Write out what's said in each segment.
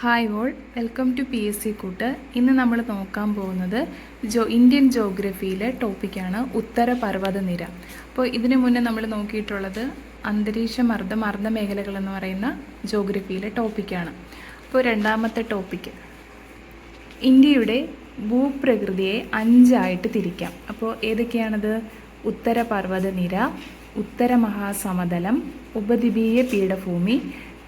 Hi all welcome to P S C കൂട്ട് ഇന്ന് നമ്മൾ നോക്കാൻ പോകുന്നത് ജോ ഇന്ത്യൻ ജോഗ്രഫിയിലെ ടോപ്പിക്കാണ് ഉത്തര പർവത നിര. അപ്പോൾ ഇതിനു മുന്നേ നമ്മൾ നോക്കിയിട്ടുള്ളത് അന്തരീക്ഷ മർദ്ദ മർദ്ദ മേഖലകൾ എന്ന് പറയുന്ന ജോഗ്രഫിയിലെ ടോപ്പിക്കാണ് അപ്പോൾ രണ്ടാമത്തെ ടോപ്പിക്ക് ഇന്ത്യയുടെ ഭൂപ്രകൃതിയെ അഞ്ചായിട്ട് തിരിക്കാം. അപ്പോൾ ഏതൊക്കെയാണത്? ഉത്തര പർവത നിര ഉത്തര മഹാസമതലം ഉപദ്വീപീയ പീഠഭൂമി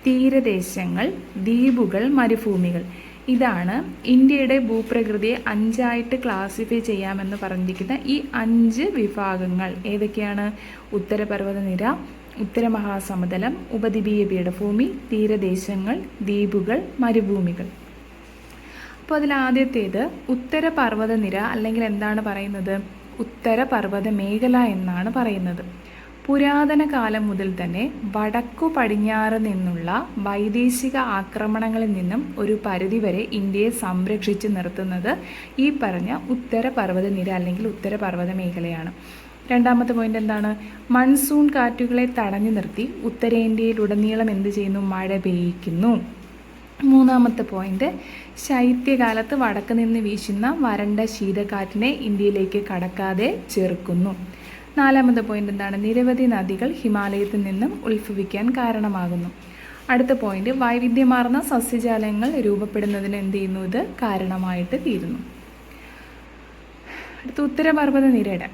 തീരദേശങ്ങൾ ദ്വീപുകൾ മരുഭൂമികൾ. ഇതാണ് ഇന്ത്യയുടെ ഭൂപ്രകൃതിയെ അഞ്ചായിട്ട് ക്ലാസിഫൈ ചെയ്യാമെന്ന് പറഞ്ഞിരിക്കുന്ന ഈ അഞ്ച് വിഭാഗങ്ങൾ. ഏതൊക്കെയാണ്? ഉത്തരപർവതനിര ഉത്തരമഹാസമതലം ഉത്തര മഹാസമതലം ഉപദ്വീപീയ പീഠഭൂമി തീരദേശങ്ങൾ ദ്വീപുകൾ മരുഭൂമികൾ. അപ്പോൾ അതിൽ ആദ്യത്തേത് ഉത്തര അല്ലെങ്കിൽ എന്താണ് പറയുന്നത്? ഉത്തരപർവത മേഖല എന്നാണ് പറയുന്നത്. പുരാതന കാലം മുതൽ തന്നെ വടക്കു പടിഞ്ഞാറ് നിന്നുള്ള വൈദേശിക ആക്രമണങ്ങളിൽ നിന്നും ഒരു പരിധിവരെ ഇന്ത്യയെ സംരക്ഷിച്ച് നിർത്തുന്നത് ഈ പറഞ്ഞ ഉത്തര പർവത നിര അല്ലെങ്കിൽ ഉത്തര പർവത മേഖലയാണ്. രണ്ടാമത്തെ പോയിന്റ് എന്താണ്? മൺസൂൺ കാറ്റുകളെ തടഞ്ഞു നിർത്തി ഉത്തരേന്ത്യയിലുടനീളം എന്ത് ചെയ്യുന്നു? മഴ പെയ്യിക്കുന്നു. മൂന്നാമത്തെ പോയിന്റ് ശൈത്യകാലത്ത് വടക്ക് നിന്ന് വീശുന്ന വരണ്ട ശീതക്കാറ്റിനെ ഇന്ത്യയിലേക്ക് കടക്കാതെ ചെറുക്കുന്നു. നാലാമത്തെ പോയിന്റ് എന്താണ്? നിരവധി നദികൾ ഹിമാലയത്തിൽ നിന്നും ഉത്ഭവിക്കാൻ കാരണമാകുന്നു. അടുത്ത പോയിന്റ് വൈവിധ്യമാർന്ന സസ്യജാലങ്ങൾ രൂപപ്പെടുന്നതിന് എന്ത് ചെയ്യുന്നു? ഇത് കാരണമായിട്ട് തീരുന്നു. അടുത്ത ഉത്തരപർവത നിരയുടെ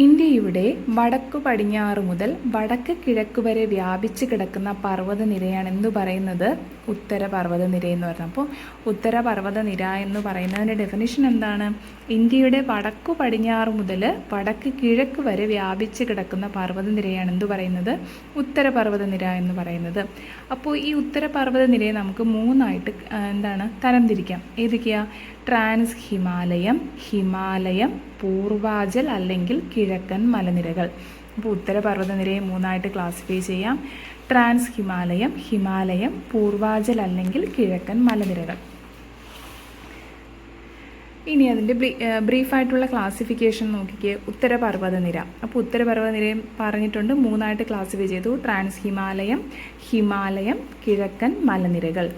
ഇന്ത്യയുടെ വടക്കു പടിഞ്ഞാറ് മുതൽ വടക്ക് കിഴക്ക് വരെ വ്യാപിച്ച് കിടക്കുന്ന പർവത നിരയാണ് എന്ന് പറയുന്നത് ഉത്തര പർവത നിര എന്ന് പറയുന്നത് അപ്പോൾ ഉത്തര പർവത നിര എന്ന് പറയുന്നതിന്റെ ഡെഫിനിഷൻ എന്താണ്? ഇന്ത്യയുടെ വടക്കു പടിഞ്ഞാറ് മുതൽ വടക്ക് കിഴക്ക് വരെ വ്യാപിച്ച് കിടക്കുന്ന പർവത നിരയാണ് എന്ത് പറയുന്നത് ഉത്തര പർവത നിര എന്ന് പറയുന്നത്. അപ്പോൾ ഈ ഉത്തര പർവത നിരയെ നമുക്ക് മൂന്നായിട്ട് എന്താണ് തരംതിരിക്കാം. ഏതൊക്കെയാണ് ട്രാൻസ് ഹിമാലയം ഹിമാലയം പൂർവാചൽ അല്ലെങ്കിൽ കിഴക്കൻ മലനിരകൾ. അപ്പോൾ ഉത്തരപർവതനിരയെ മൂന്നായിട്ട് ക്ലാസിഫൈ ചെയ്യാം. ട്രാൻസ് ഹിമാലയം ഹിമാലയം പൂർവാചൽ അല്ലെങ്കിൽ കിഴക്കൻ മലനിരകൾ. ഇനി അതിന്റെ ബ്രീഫായിട്ടുള്ള ക്ലാസിഫിക്കേഷൻ നോക്കിക്കേ. ഉത്തരപർവതനിര. അപ്പോൾ ഉത്തരപർവതനിരയും പറഞ്ഞിട്ടുണ്ട്. മൂന്നായിട്ട് ക്ലാസിഫൈ ചെയ്തു. ട്രാൻസ് ഹിമാലയം ഹിമാലയം കിഴക്കൻ മലനിരകൾ.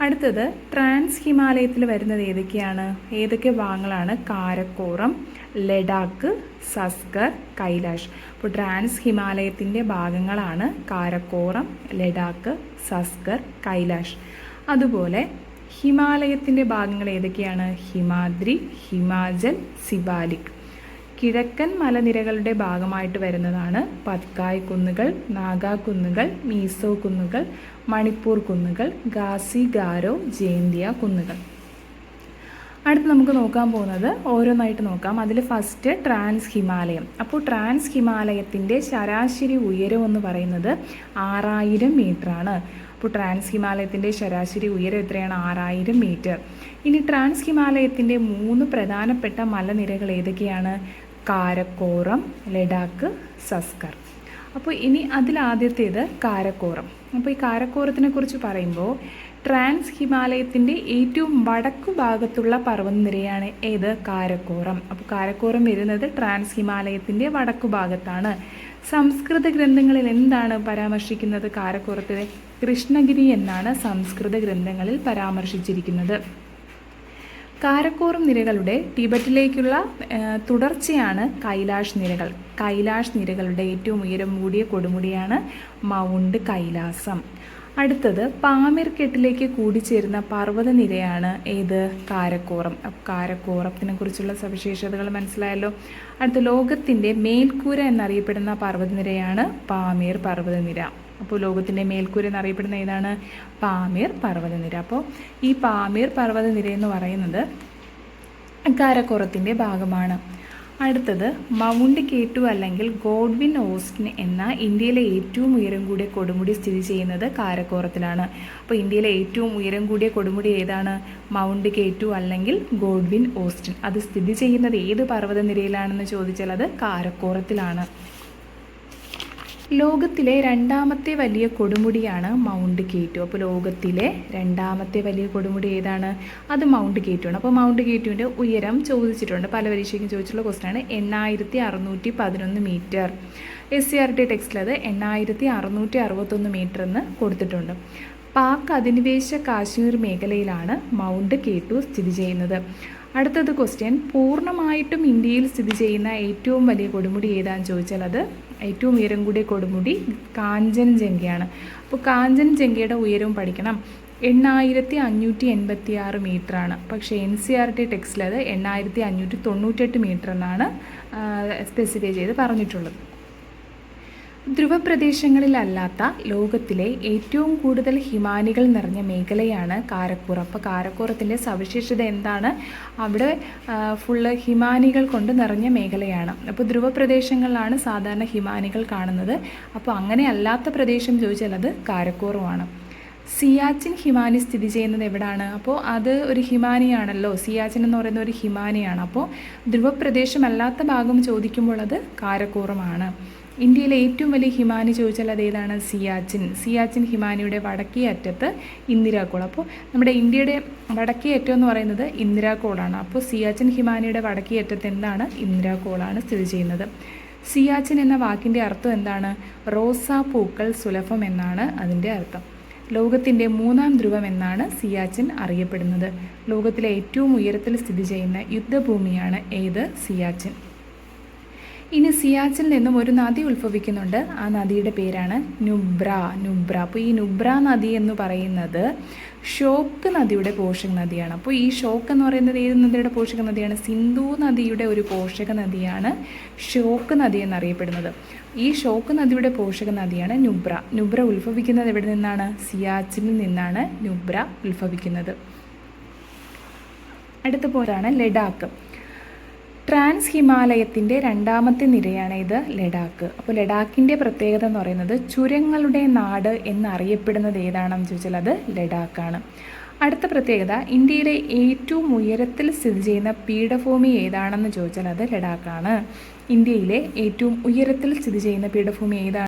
അടുത്തത് ട്രാൻസ് ഹിമാലയത്തിൽ വരുന്നത് ഏതൊക്കെയാണ്? ഏതൊക്കെ ഭാഗങ്ങളാണ്? കാരക്കോറം ലഡാക്ക് സസ്കർ കൈലാഷ്. അപ്പോൾ ട്രാൻസ് ഹിമാലയത്തിന്റെ ഭാഗങ്ങളാണ് കാരക്കോറം ലഡാക്ക് സസ്കർ കൈലാഷ്. അതുപോലെ ഹിമാലയത്തിന്റെ ഭാഗങ്ങൾ ഏതൊക്കെയാണ്? ഹിമാദ്രി ഹിമാചൽ സിബാലിക്. കിഴക്കൻ മലനിരകളുടെ ഭാഗമായിട്ട് വരുന്നതാണ് പത്കായ് കുന്നുകൾ നാഗാ കുന്നുകൾ മീസോ കുന്നുകൾ മണിപ്പൂർ കുന്നുകൾ ഗാസി ഗാരോ ജയന്തിയ കുന്നുകൾ. അടുത്ത് നമുക്ക് നോക്കാൻ പോകുന്നത് ഓരോന്നായിട്ട് നോക്കാം. അതിൽ ഫസ്റ്റ് ട്രാൻസ് ഹിമാലയം. അപ്പോൾ ട്രാൻസ് ഹിമാലയത്തിന്റെ ശരാശരി ഉയരം എന്ന് പറയുന്നത് ആറായിരം ആണ്. അപ്പോൾ ട്രാൻസ് ഹിമാലയത്തിന്റെ ശരാശരി ഉയരം എത്രയാണ്? ആറായിരം മീറ്റർ ഇനി ട്രാൻസ് ഹിമാലയത്തിന്റെ മൂന്ന് പ്രധാനപ്പെട്ട മലനിരകൾ ഏതൊക്കെയാണ്? കാരക്കോറം ലഡാക്ക് സസ്കർ. അപ്പോൾ ഇനി അതിലാദ്യത്തേത് കാരക്കോറം. അപ്പോൾ ഈ കാരക്കോറത്തിനെ കുറിച്ച് പറയുമ്പോൾ ട്രാൻസ് ഹിമാലയത്തിന്റെ ഏറ്റവും വടക്കു ഭാഗത്തുള്ള പർവതനിരയാണ് ഏത്? കാരക്കോറം. അപ്പോൾ കാരക്കോറം വരുന്നത് ട്രാൻസ് ഹിമാലയത്തിന്റെ വടക്കു ഭാഗത്താണ്. സംസ്കൃത ഗ്രന്ഥങ്ങളിൽ എന്താണ് പരാമർശിക്കുന്നത്? കാരക്കോറത്തിലെ കൃഷ്ണഗിരി എന്നാണ് സംസ്കൃത ഗ്രന്ഥങ്ങളിൽ പരാമർശിച്ചിരിക്കുന്നത്. കാരക്കോറം നിരകളുടെ ടിബറ്റിലേക്കുള്ള തുടർച്ചയാണ് കൈലാഷ് നിരകൾ. കൈലാഷ് നിരകളുടെ ഏറ്റവും ഉയരം കൂടിയ കൊടുമുടിയാണ് മൗണ്ട് കൈലാസം. അടുത്തത് പാമിർ കെട്ടിലേക്ക് കൂടിച്ചേരുന്ന പർവതനിരയാണ് ഏത്? കാരക്കോറം. കാരക്കോറത്തിനെ കുറിച്ചുള്ള സവിശേഷതകൾ മനസ്സിലായല്ലോ. അടുത്ത ലോകത്തിന്റെ മേൽക്കൂര എന്നറിയപ്പെടുന്ന പർവതനിരയാണ് പാമീർ പർവതനിര. അപ്പോൾ ലോകത്തിന്റെ മേൽക്കൂര എന്നറിയപ്പെടുന്ന ഏതാണ്? പാമീർ പർവതനിര. അപ്പോൾ ഈ പാമീർ പർവതനിര എന്ന് പറയുന്നത് കാരക്കോറത്തിന്റെ ഭാഗമാണ്. അടുത്തത് മൗണ്ട് കേട്ടു അല്ലെങ്കിൽ ഗോഡ്വിൻ ഓസ്റ്റിൻ എന്ന ഇന്ത്യയിലെ ഏറ്റവും ഉയരം കൂടിയ കൊടുമുടി സ്ഥിതി ചെയ്യുന്നത് കാരക്കോറത്തിലാണ്. അപ്പോൾ ഇന്ത്യയിലെ ഏറ്റവും ഉയരം കൂടിയ കൊടുമുടി ഏതാണ്? മൗണ്ട് കേട്ടു അല്ലെങ്കിൽ ഗോഡ്വിൻ ഓസ്റ്റിൻ അത് സ്ഥിതി ചെയ്യുന്നത് ഏത് പർവതനിരയിലാണെന്ന് ചോദിച്ചാൽ അത് കാരക്കോറത്തിലാണ്. ലോകത്തിലെ രണ്ടാമത്തെ വലിയ കൊടുമുടിയാണ് മൗണ്ട് കേറ്റു അപ്പോൾ ലോകത്തിലെ രണ്ടാമത്തെ വലിയ കൊടുമുടി ഏതാണ്? അത് മൗണ്ട് കേറ്റു ആണ്. അപ്പോൾ മൗണ്ട് കേറ്റുവിന്റെ ഉയരം ചോദിച്ചിട്ടുണ്ട്. പല പരീക്ഷയ്ക്കും ചോദിച്ചിട്ടുള്ള ക്വസ്റ്റൻ ആണ്. എണ്ണായിരത്തി അറുന്നൂറ്റി പതിനൊന്ന് metre S C R T ടെക്സ്റ്റിൽ അത് എണ്ണായിരത്തി അറുന്നൂറ്റി അറുപത്തൊന്ന് മീറ്റർ എന്ന് കൊടുത്തിട്ടുണ്ട്. പാക് അധിനിവേശ കാശ്മീർ മേഖലയിലാണ് മൗണ്ട് കേട്ടു സ്ഥിതി ചെയ്യുന്നത്. അടുത്തത് ക്വസ്റ്റ്യൻ പൂർണമായിട്ടും ഇന്ത്യയിൽ സ്ഥിതി ചെയ്യുന്ന ഏറ്റവും വലിയ കൊടുമുടി ഏതാണെന്ന് ചോദിച്ചാൽ അത് ഏറ്റവും ഉയരം കൂടിയ കൊടുമുടി കാഞ്ചൻജംഗയാണ്. അപ്പോൾ കാഞ്ചൻജംഗയുടെ ഉയരവും പഠിക്കണം. എണ്ണായിരത്തി അഞ്ഞൂറ്റി എൺപത്തി ആറ് മീറ്ററാണ്. പക്ഷേ എൻ സി ആർ ടി ടെക്സ്റ്റിൽ അത് എണ്ണായിരത്തി അഞ്ഞൂറ്റി തൊണ്ണൂറ്റെട്ട് മീറ്റർ എന്നാണ് സ്പെസിഫൈ ചെയ്ത് പറഞ്ഞിട്ടുള്ളത്. ധ്രുവപ്രദേശങ്ങളിലല്ലാത്ത ലോകത്തിലെ ഏറ്റവും കൂടുതൽ ഹിമാനികൾ നിറഞ്ഞ മേഖലയാണ് കാരക്കൂർ. അപ്പോൾ കാരക്കൂറത്തിന്റെ സവിശേഷത എന്താണ്? അവിടെ ഫുള്ള് ഹിമാനികൾ കൊണ്ട് നിറഞ്ഞ മേഖലയാണ്. അപ്പോൾ ധ്രുവപ്രദേശങ്ങളിലാണ് സാധാരണ ഹിമാനികൾ കാണുന്നത്. അപ്പോൾ അങ്ങനെ അല്ലാത്ത പ്രദേശം ചോദിച്ചാൽ അത് കാരക്കൂറുമാണ്. സിയാച്ചിൻ ഹിമാനി സ്ഥിതി ചെയ്യുന്നത് എവിടാണ്? അപ്പോൾ അത് ഒരു ഹിമാനിയാണല്ലോ. സിയാച്ചിൻ എന്ന് പറയുന്ന ഒരു ഹിമാനിയാണ്. അപ്പോൾ ധ്രുവപ്രദേശമല്ലാത്ത ഭാഗം ചോദിക്കുമ്പോൾ അത് കാരക്കോറമാണ്. ഇന്ത്യയിലെ ഏറ്റവും വലിയ ഹിമാനി ചോദിച്ചാൽ അത് ഏതാണ്? സിയാച്ചിൻ. സിയാച്ചിൻ ഹിമാനിയുടെ വടക്കേ അറ്റത്ത് ഇന്ദിരാക്കോൾ അപ്പോൾ നമ്മുടെ ഇന്ത്യയുടെ വടക്കേ അറ്റം എന്ന് പറയുന്നത് ഇന്ദിരാക്കോളാണ് അപ്പോൾ സിയാച്ചിൻ ഹിമാനിയുടെ വടക്കേ അറ്റത്ത് എന്താണ്? ഇന്ദിരാക്കോളാണ് സ്ഥിതി ചെയ്യുന്നത്. സിയാച്ചിൻ എന്ന വാക്കിന്റെ അർത്ഥം എന്താണ്? റോസാ പൂക്കൾ സുലഭം എന്നാണ് അതിന്റെ അർത്ഥം. ലോകത്തിന്റെ മൂന്നാം ധ്രുവം എന്നാണ് സിയാച്ചിൻ അറിയപ്പെടുന്നത്. ലോകത്തിലെ ഏറ്റവും ഉയരത്തിൽ സ്ഥിതി ചെയ്യുന്ന യുദ്ധഭൂമിയാണ് ഏത്? സിയാച്ചിൻ. ഇനി സിയാച്ചിൽ നിന്നും ഒരു നദി ഉത്ഭവിക്കുന്നുണ്ട്. ആ നദിയുടെ പേരാണ് നുബ്ര. നുബ്ര. അപ്പോൾ ഈ നുബ്ര നദി എന്ന് പറയുന്നത് ഷോക്ക് നദിയുടെ പോഷക നദിയാണ്. അപ്പോൾ ഈ ഷോക്ക് എന്ന് പറയുന്നത് ഏത് നദിയുടെ പോഷക നദിയാണ്? സിന്ധു നദിയുടെ ഒരു പോഷക നദിയാണ് ഷോക്ക് നദി എന്നറിയപ്പെടുന്നത്. ഈ ഷോക്ക് നദിയുടെ പോഷക നദിയാണ് നുബ്ര. നുബ്ര ഉത്ഭവിക്കുന്നത് എവിടെ നിന്നാണ്? സിയാച്ചിനിൽ നിന്നാണ് നുബ്ര ഉത്ഭവിക്കുന്നത്. അടുത്ത പോലാണ് ലഡാക്ക്. ട്രാൻസ് ഹിമാലയത്തിന്റെ രണ്ടാമത്തെ നിരയാണ് ഇത് ലഡാക്ക്. അപ്പോൾ ലഡാക്കിന്റെ പ്രത്യേകത എന്ന് പറയുന്നത് ചുരങ്ങളുടെ നാട് എന്നറിയപ്പെടുന്നത് ഏതാണെന്ന് ചോദിച്ചാൽ അത് ലഡാക്കാണ്. അടുത്ത പ്രത്യേകത ഇന്ത്യയിലെ ഏറ്റവും ഉയരത്തിൽ സ്ഥിതി ചെയ്യുന്ന പീഠഭൂമി ഏതാണെന്ന് ചോദിച്ചാൽ അത് ലഡാക്കാണ്. ഇന്ത്യയിലെ ഏറ്റവും ഉയരത്തിൽ സ്ഥിതി ചെയ്യുന്ന പീഠഭൂമി ഏതാണ്?